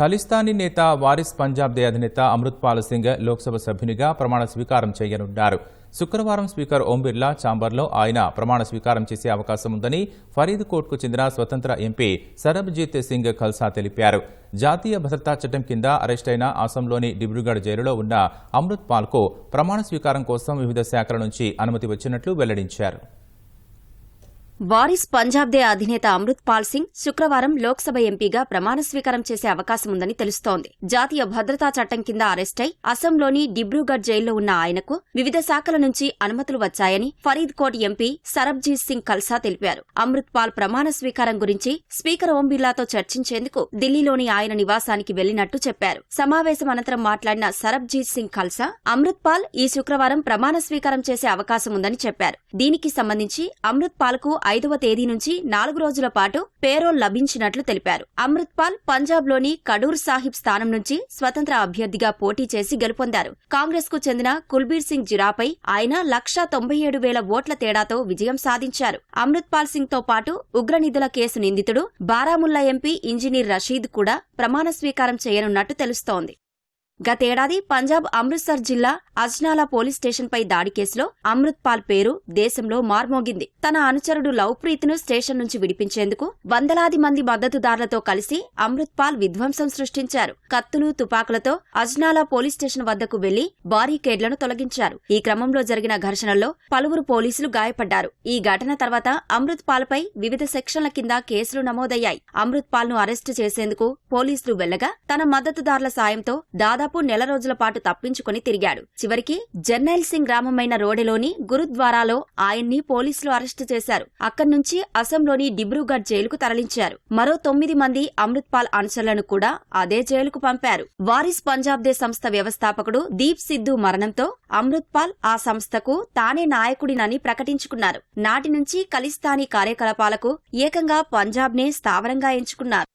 ఖలిస్తానీ నేత warriors Punjab they అధినేత అమృత్పాల్ సింగ్ లోక్సభ సభ్యునిగా ప్రమాణ స్వీకారం చేయనున్నారు. శుక్రవారం స్పీకర్ ఓం బిర్లా ఛాంబర్లో ఆయన ప్రమాణ స్వీకారం చేసే అవకాశం ఉందని ఫరీద్ కోట్కు చెందిన స్వతంత్ర ఎంపీ సరబ్జీత్ సింగ్ ఖల్సా తెలిపారు. జాతీయ భద్రతా చట్టం కింద అరెస్టైన అసంలోని డిబ్రూగఢ్ జైలులో ఉన్న అమృత్ పాల్కు ప్రమాణ స్వీకారం కోసం వివిధ శాఖల నుంచి అనుమతి వచ్చినట్లు వెల్లడించారు. వారిస్ పంజాబ్ దే అధినేత అమృత్ పాల్ సింగ్ శుక్రవారం లోక్సభ ఎంపీగా ప్రమాణ స్వీకారం చేసే అవకాశం ఉందని తెలుస్తోంది. జాతీయ భద్రతా చట్టం కింద అరెస్టై అసోంలోని డిబ్రూగఢ్ జైల్లో ఉన్న ఆయనకు వివిధ శాఖల నుంచి అనుమతులు వచ్చాయని ఫరీద్ కోట్ ఎంపీ సరబ్జీత్ సింగ్ ఖల్సా తెలిపారు. అమృత్ పాల్ ప్రమాణ స్వీకారం గురించి స్పీకర్ ఓం బిర్లాతో చర్చించేందుకు ఢిల్లీలోని ఆయన నివాసానికి వెళ్ళినట్టు చెప్పారు. సమావేశం అనంతరం మాట్లాడిన సరబ్జీత్ సింగ్ ఖల్సా అమృత్ పాల్ ఈ శుక్రవారం ప్రమాణ స్వీకారం చేసే అవకాశం ఉందని చెప్పారు. దీనికి సంబంధించి అమృత్కు ఐదవ తేదీ నుంచి నాలుగు రోజుల పాటు పేరోల్ లభించినట్లు తెలిపారు. అమృత్పాల్ పంజాబ్లోని పంజాబ్లోని కడూర్ సాహిబ్ స్థానం నుంచి స్వతంత్ర అభ్యర్థిగా పోటీ చేసి గెలుపొందారు. కాంగ్రెస్కు చెందిన కుల్బీర్ సింగ్ జిరాపై ఆయన లక్షా తొంభై ఏడు వేల ఓట్ల తేడాతో విజయం సాధించారు. అమృత్పాల్ సింగ్తో పాటు ఉగ్రనిధుల కేసు నిందితుడు బారాముల్లా ఎంపీ ఇంజనీర్ రషీద్ కూడా ప్రమాణ స్వీకారం చేయనున్నట్టు తెలుస్తోంది. గతేడాది పంజాబ్ అమృత్సర్ జిల్లా అజ్నాలా పోలీస్ స్టేషన్పై దాడి కేసులో అమృత్పాల్ పేరు దేశంలో మార్మోగింది. తన అనుచరుడు లవ్ప్రీత్ను స్టేషన్ నుంచి విడిపించేందుకు వందలాది మంది మద్దతుదారులతో కలిసి అమృత్పాల్ విధ్వంసం సృష్టించారు. కత్తులు తుపాకులతో అజ్నాలా పోలీస్ స్టేషన్ వద్దకు వెళ్ళి బారీకేడ్లను తొలగించారు. ఈ క్రమంలో జరిగిన ఘర్షణల్లో పలువురు పోలీసులు గాయపడ్డారు. ఈ ఘటన తర్వాత అమృత్పాల్పై వివిధ సెక్షన్ల కింద కేసులు నమోదయ్యాయి. అమృత్పాల్ను ను అరెస్టు చేసేందుకు పోలీసులు వెళ్ళగా తన మద్దతుదారుల సాయంతో దాదాపు నెల రోజుల పాటు తప్పించుకుని తిరిగాడు. చివరికి జర్నైల్ సింగ్ గ్రామమైన రోడెలోని గురుద్వారాలో ఆయన్ని పోలీసులు అరెస్టు చేశారు. అక్కడి నుంచి అసోంలోని డిబ్రూగఢ్ జైలుకు తరలించారు. మరో తొమ్మిది మంది అమృత్పాల్ అనుచరులను కూడా అదే జైలుకు పంపారు. వారిస్ పంజాబ్ దే సంస్థ వ్యవస్థాపకుడు దీప్ సిద్ధు మరణంతో అమృత్పాల్ ఆ సంస్థకు తానే నాయకుడినని ప్రకటించుకున్నారు. నాటి నుంచి ఖలిస్తానీ కార్యకలాపాలకు ఏకంగా పంజాబ్నే స్థావరంగా ఎంచుకున్నారు.